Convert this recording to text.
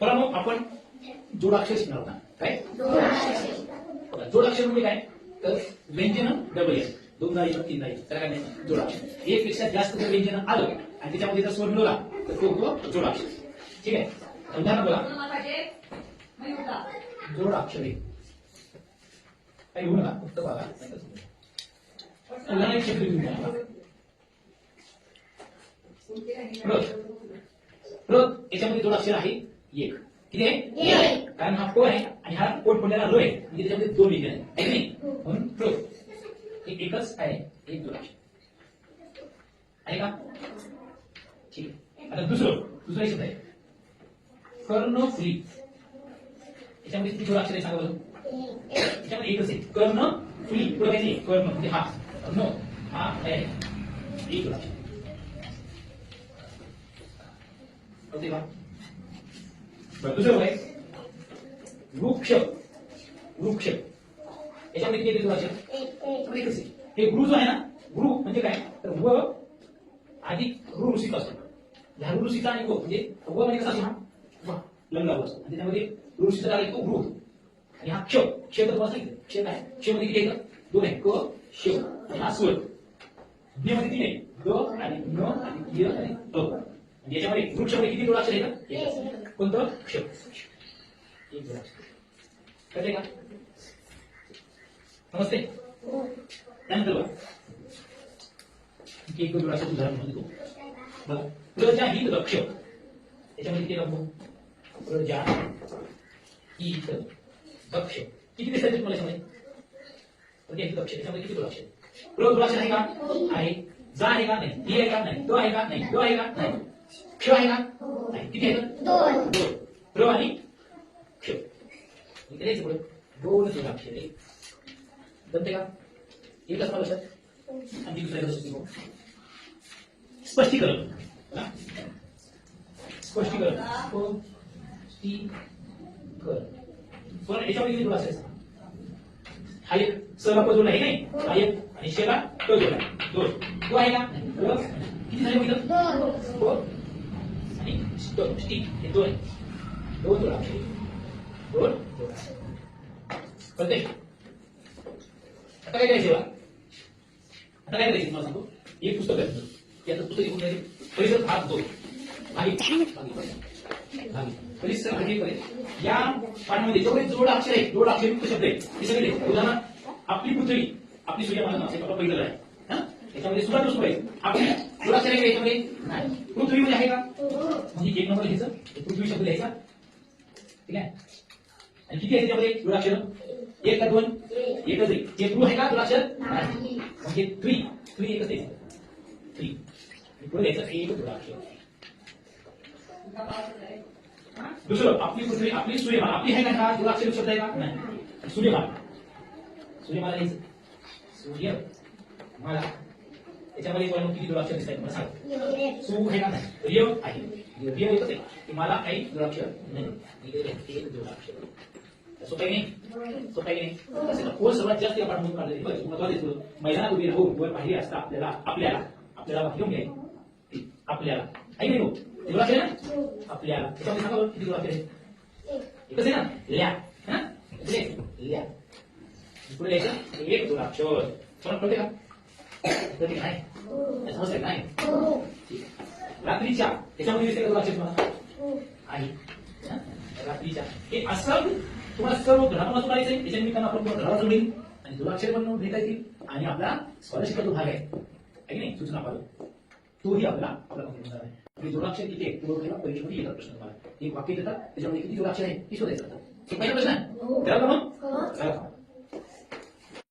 बरं मग आपण जोडाक्षर शिकणार होता काय? जोडाक्षर म्हणजे काय? तर व्यंजन डबल एस दोन जाईल तीन जाईल त्याला काय नाही जोडाक्षर एक पेक्षा जास्त जर व्यंजन आलं आणि त्याच्यामध्ये जर स्वर मिळवला तर तो होतो जोडाक्षर ठीक आहे? उदाहरण जोडाक्षर जोडाक्षरे. काही घेऊ नका? फक्त बघा. उदाहरण एक शब्द घेऊन घ्या प्रत. याच्यामध्ये जोडाक्षर आहे. एक. किती आहे? कारण हा को आहे? आणि हा पोट पडलेला रो आहे. म्हणजे त्याच्यामध्ये दोन विजय आहे है. म्हणून हे एकच आहे. एक जोडाक्षर आहे का? ठीक आहे. आता दुसरं. दुसरं एक शब्द आहे. कर्ण फ्री याच्यामध्ये किती जोडाक्षर आहे सांगा त्याच्यामध्ये एकच आहे. कर्ण फ्री पुढे काही कर्ण म्हणजे हा. नो हा आहे. एक होते का? दुसरं काय वृक्ष. वृक्ष. याच्यामध्ये किती येतो अक्षर त्याच्यामध्ये एकच हे गुरु जो आहे ना? गुरु म्हणजे काय? तर व अधिक ऋषीचा असतो. ह्या ऋषीचा आणि व म्हणजे व म्हणजे कसा असतो? हा लंगावर असतो आणि त्याच्यामध्ये ऋ ऋषीचा काय तो गृह आणि हा क्ष. क्ष तर सांगितलं. क्ष काय? क्षमध्ये किती येतं दोन आहे. क श हा स्वर ब मध्ये तीन आहे. ग आणि न आणि य आणि अ. म्हणजे याच्यामध्ये वृक्षामध्ये किती जोडाक्षर येतात एकच. कोणतं? क्ष एक जोडाक्षर कळते का? नमस्ते. त्यानंतर बघा एक जोडाक्षर उदाहरण म्हणून बघा प्रजा हित रक्ष याच्यामध्ये किती लागतो प्रजा हित दक्ष किती दिसतात तुम्हाला याच्यामध्ये प्रजा हित दक्ष त्याच्यामध्ये किती लक्ष प्र आहे का? आहे. जा आहे का? नाही. ही आहे का? नाही. तो आहे का? नाही. तो आहे का? नाही. क्ष आहे का नाही किती आहे? दोन. प्र आणि क्ष इकडे यायचं पुढे. दोन जोडाक्षर आहे जमते का? एकच मला लक्षात. आणखी दुसऱ्या लक्षात स्पष्टीकरण. हा? स्पष्टीकरण. स्पष्टीकरण. पण याच्यामध्ये किती जोड असेल? हा एक सहला प जोडला आहे नाही? हा एक. आणि शेला क जोडला दोन. तो आहे क. किती झाले मग इथं? प आणि हे दोन दोन जोडा दोन जोडा आता काय करायचं आता काय करायचं मला पुस्तक आहे पुस्तक परिसर भाग दोन परिसर भागी या पाठामध्ये जेवढे जोड अक्षर आहे जोड अक्षर युक्त शब्द आहे हे सगळे उदाहरण आपली पृथ्वी आपली सूर्यमाला नाव आपलं पहिलं आहे हा? याच्यामध्ये सुद्धा दुसरं आहे आपली जोडाक्षर आहे याच्यामध्ये पृथ्वीमध्ये आहे का म्हणजे एक नंबर घ्यायचं हे पृथ्वी शब्द घ्यायचा ठीक आहे? आणि किती आहे त्याच्यामध्ये? जोडाक्षर एक का दोन? एकच आहे. हे आहे का? जोडाक्षर नाही. म्हणजे थ्री थ्री एकच आहे. थ्री पुढे द्यायचं एक जोडाक्षर दुसरं आपली पृथ्वी आपली सूर्यमाला. आपली आहे का हा? जोडाक्षर शब्द आहे का? नाही. सूर्यमाला. सूर्यमाला घ्यायचं सूर्यमाला. त्याच्यामध्ये पण किती जोडाक्षर दिसत आहेत मला सांग. सु आहे का? नाही. आहे. रिय एकच आहे की मला काही जोडाक्षर नाही इथे आहे, एक जोडाक्षर सोपं आहे की नाही सोपं आहे की नाही असेल ना? कोण सर्वात जास्त या पाठातून काढले बघ महत्वाचं येतं मैदानात उभी राहून वर पाहिली असता आपल्याला आपल्याला आपल्याला घेऊन घ्याय आपल्याला आहे की नाही भाऊ? जोडाक्षर आहे ना आपल्याला त्याच्यामध्ये सांगा बरं किती जोडाक्षर आहे एकच आहे ना ल्या हा इकडे ल्या पुढे यायचं एक जोडाक्षर समज कळते का कळते का नाही रात्रीच्या. त्याच्यामध्ये दिसते का जोडाक्षर तुम्हाला आहे हा? रात्रीच्या. हे असं तुम्हाला सर्व सोडायचं आहे. निमित्तानं आपण तुम्हाला घराला जोडेल आणि जोडाक्षर पण येतील. आणि आपला स्कॉलरशिपचा जो भाग आहे. है की नाही? सूचना पाहिजे. तोही आपला आपला होणार आहे. जोडाक्षर किती आहे तो परीक्षेमध्ये येतात प्रश्न तुम्हाला. एक वाक्य देतात. त्याच्यामध्ये किती जोडाक्षर आहे? ती शोधायचं पहिला प्रश्न? आहे त्याला का मग? चला.